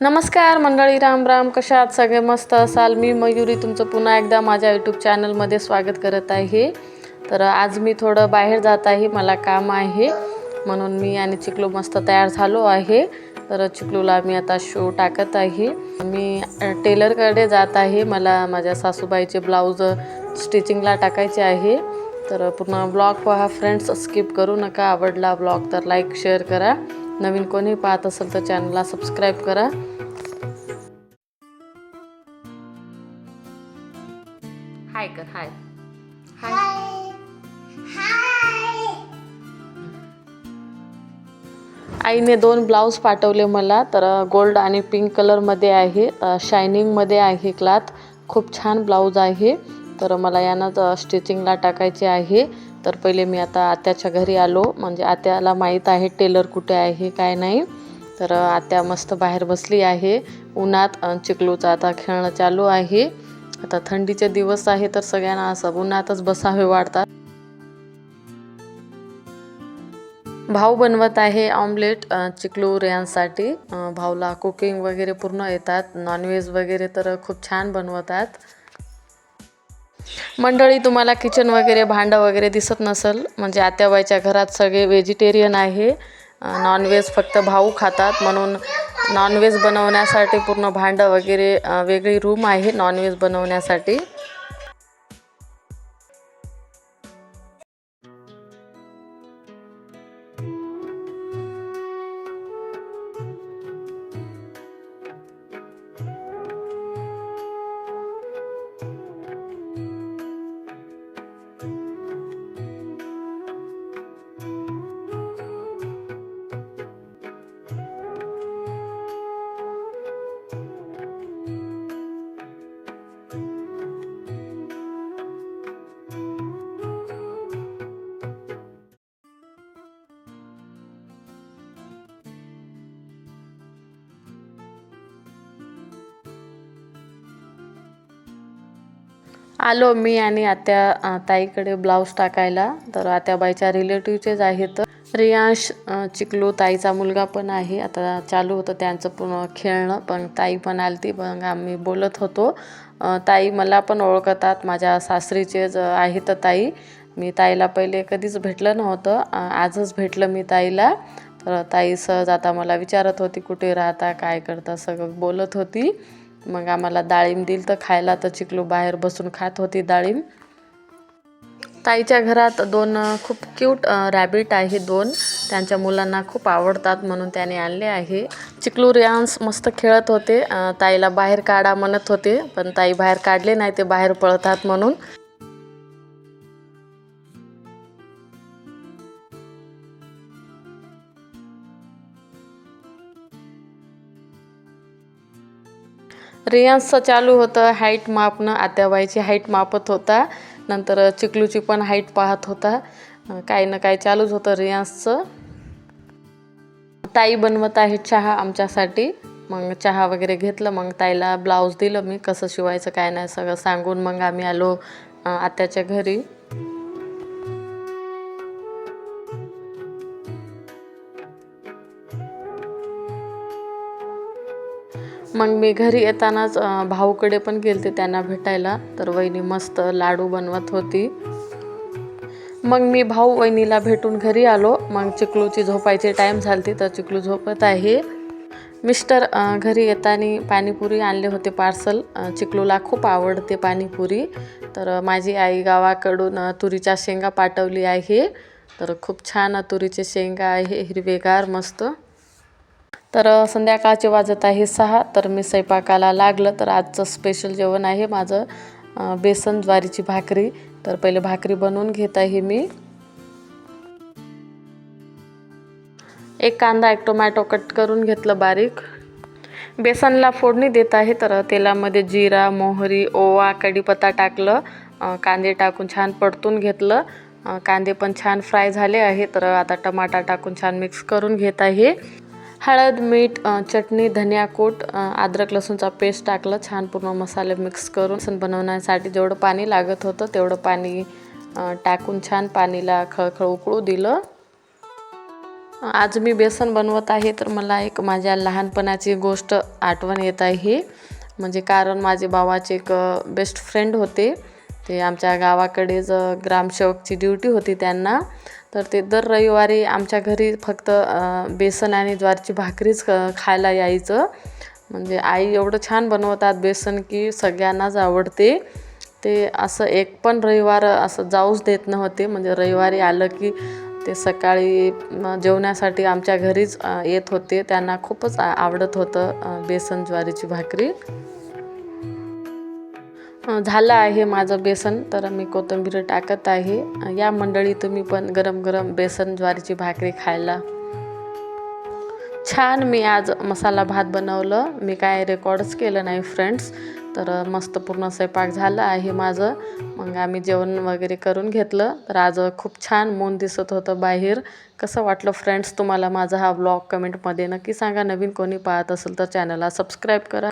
नमस्कार मंडळी. राम राम. कशा आहात? सगळे मस्त असाल? मी मयुरी तुमचं पुन्हा एकदा माझ्या यूट्यूब चॅनलमध्ये स्वागत करत आहे. तर आज मी थोडं बाहेर जात आहे. मला काम आहे. म्हणून मी आणि चिकलू मस्त तयार झालो आहे. तर चिकलूला मी आता शो टाकत आहे. मी टेलरकडे जात आहे. मला माझ्या सासूबाईचे ब्लाऊज स्टिचिंगला टाकायचे आहे. तर पूर्ण ब्लॉग पहा. फ्रेंड्स स्किप करू नका. आवडला ब्लॉग तर लाईक शेअर करा. नवीन कोणी पाहत असेल तर चॅनलला सबस्क्राईब करा. हाय कर हाय हाय आईने दोन ब्लाऊज पाठवले मला तर गोल्ड आणि पिंक कलरमध्ये आहे. शायनिंगमध्ये आहे क्लाथ खूप छान ब्लाऊज आहे. तर मला यानंच स्टिचिंगला टाकायचे आहे. तर पहिले मी आता आत्याच्या घरी आलो. म्हणजे आत्याला माहीत आहे टेलर कुठे आहे काय नाही. तर आत्या मस्त बाहेर बसली आहे. उन्हात चिखलूचा आता खेळणं चालू आहे. आता थंडीचे दिवस आहे तर सगळ्यांना असं उन्हातच बसावे वाढतात भाऊ बनवत आहे ऑमलेट चिकलू यांसाठी भाऊला कुकिंग वगैरे पूर्ण येतात. नॉनव्हेज वगैरे तर खूप छान बनवतात. मंडळी तुम्हाला किचन वगैरे भांडं वगैरे दिसत नसेल म्हणजे आत्याबाईच्या घरात सगळे व्हेजिटेरियन आहे. नॉनव्हेज फक्त भाऊ खातात म्हणून नॉनव्हेज बनवण्यासाठी पूर्ण भांडं वगैरे वेगळी रूम आहे नॉनव्हेज बनवण्यासाठी. आलो मी आणि आत्या ताईकडे ब्लाऊज टाकायला. तर आत्याबाईच्या रिलेटिव्हचेच आहेत. रियांश चिकलू ताईचा मुलगा पण आहे. आता चालू होतं त्यांचं पूर्ण खेळणं पण ताई पण आलती पण आम्ही बोलत होतो. ताई मला पण ओळखतात. माझ्या सासरीचेच आहेत ताई. मी ताईला पहिले कधीच भेटलं नव्हतं. आजच भेटलं मी ताईला. तर ताई सहज आता मला विचारत होती कुठे राहता? काय करता? सगळं बोलत होती. मग आम्हाला डाळिंब दिल तर खायला तर चिकलू बाहेर बसून खात होती डाळिंब. ताईच्या घरात दोन खूप क्यूट रॅबिट आहे दोन. त्यांच्या मुलांना खूप आवडतात म्हणून त्याने आणले आहे. चिकलू रियांस मस्त खेळत होते. ताईला बाहेर काढा म्हणत होते पण ताई बाहेर काढले नाही ते बाहेर पळतात म्हणून. रियांसचं चालू होतं हाईट मापणं आत्याबाईची हाईट मापत होता. नंतर चिकलूची पण हाईट पाहत होता. काही ना काही चालूच होतं रियांसचं ताई बनवत आहे चहा आमच्यासाठी. मग चहा वगैरे घेतलं मग ताईला ब्लाऊज दिलं मी कसं शिवायचं काय नाही सगळं सांगून मग आम्ही आलो आत्याच्या घरी. मग मी घरी येतानाच भाऊकडे पण गेलते त्यांना भेटायला. तर वहिनी मस्त लाडू बनवत होती. मग मी भाऊ वहिनीला भेटून घरी आलो. मग चिकलूची झोपायची टाईम झाली तर चिकलू झोपत आहे. मिस्टर घरी येताना पाणीपुरी आणले होते पार्सल चिकलूला खूप आवडते पाणीपुरी. तर माझी आई गावाकडून तुरीच्या शेंगा पाठवली आहे. तर खूप छान तुरीचे शेंगा आहे हिरवेगार मस्त. तर संध्याकाळचे वाजत आहे सहा तर मी स्वयंपाकाला लागलं. तर आजचं स्पेशल जेवण आहे माझं बेसन ज्वारीची भाकरी. तर पहिले भाकरी बनवून घेत आहे मी. एक कांदा एक टोमॅटो कट करून घेतलं बारीक. बेसनला फोडणी देत आहे. तर तेलामध्ये जिरा मोहरी ओवा कढीपत्ता टाकलं. कांदे टाकून छान परतून घेतलं. कांदे पण छान फ्राय झाले आहे. तर आता टमाटा टाकून छान मिक्स करून घेत आहे. हळद मीठ चटणी धनियाकोट अद्रक लसूणचा पेस्ट टाकलं छान पूर्ण मसाले मिक्स करून बेसन बनवण्यासाठी जेवढं पाणी लागत होतं तेवढं पाणी टाकून छान पाणीला खळखळ उकळू दिलं. आज मी बेसन बनवत आहे तर मला एक माझ्या लहानपणाची गोष्ट आठवण येत आहे. म्हणजे कारण माझे भावाचे एक बेस्ट फ्रेंड होते. ते आमच्या गावाकडेच ग्रामसेवकची ड्युटी होती त्यांना. तर ते दर रविवारी आमच्या घरी फक्त बेसन आणि ज्वारीची भाकरीच खायला यायचं. म्हणजे आई एवढं छान बनवतात बेसन की सगळ्यांनाच आवडते. ते असं एक पण रविवार असं जाऊच देत नव्हते. म्हणजे रविवारी आलं की ते सकाळी जेवण्यासाठी आमच्या घरीच येत होते. त्यांना खूपच आवडत होतं बेसन ज्वारीची भाकरी. झालं आहे माझं बेसन तर मी कोथिंबीर टाकत आहे. या मंडळी तुम्ही पण गरम गरम बेसन ज्वारीची भाकरी खायला. छान मी आज मसाला भात बनवलं. मी काय रेकॉर्डच केलं नाही फ्रेंड्स. तर मस्त पूर्ण स्वयंपाक झालं आहे माझं. मग आम्ही जेवण वगैरे करून घेतलं. तर आज खूप छान मून दिसत होतं बाहेर. कसं वाटलं फ्रेंड्स तुम्हाला माझा हा ब्लॉग कमेंटमध्ये नक्की सांगा. नवीन कोणी पाहत असेल तर चॅनलला सबस्क्राईब करा.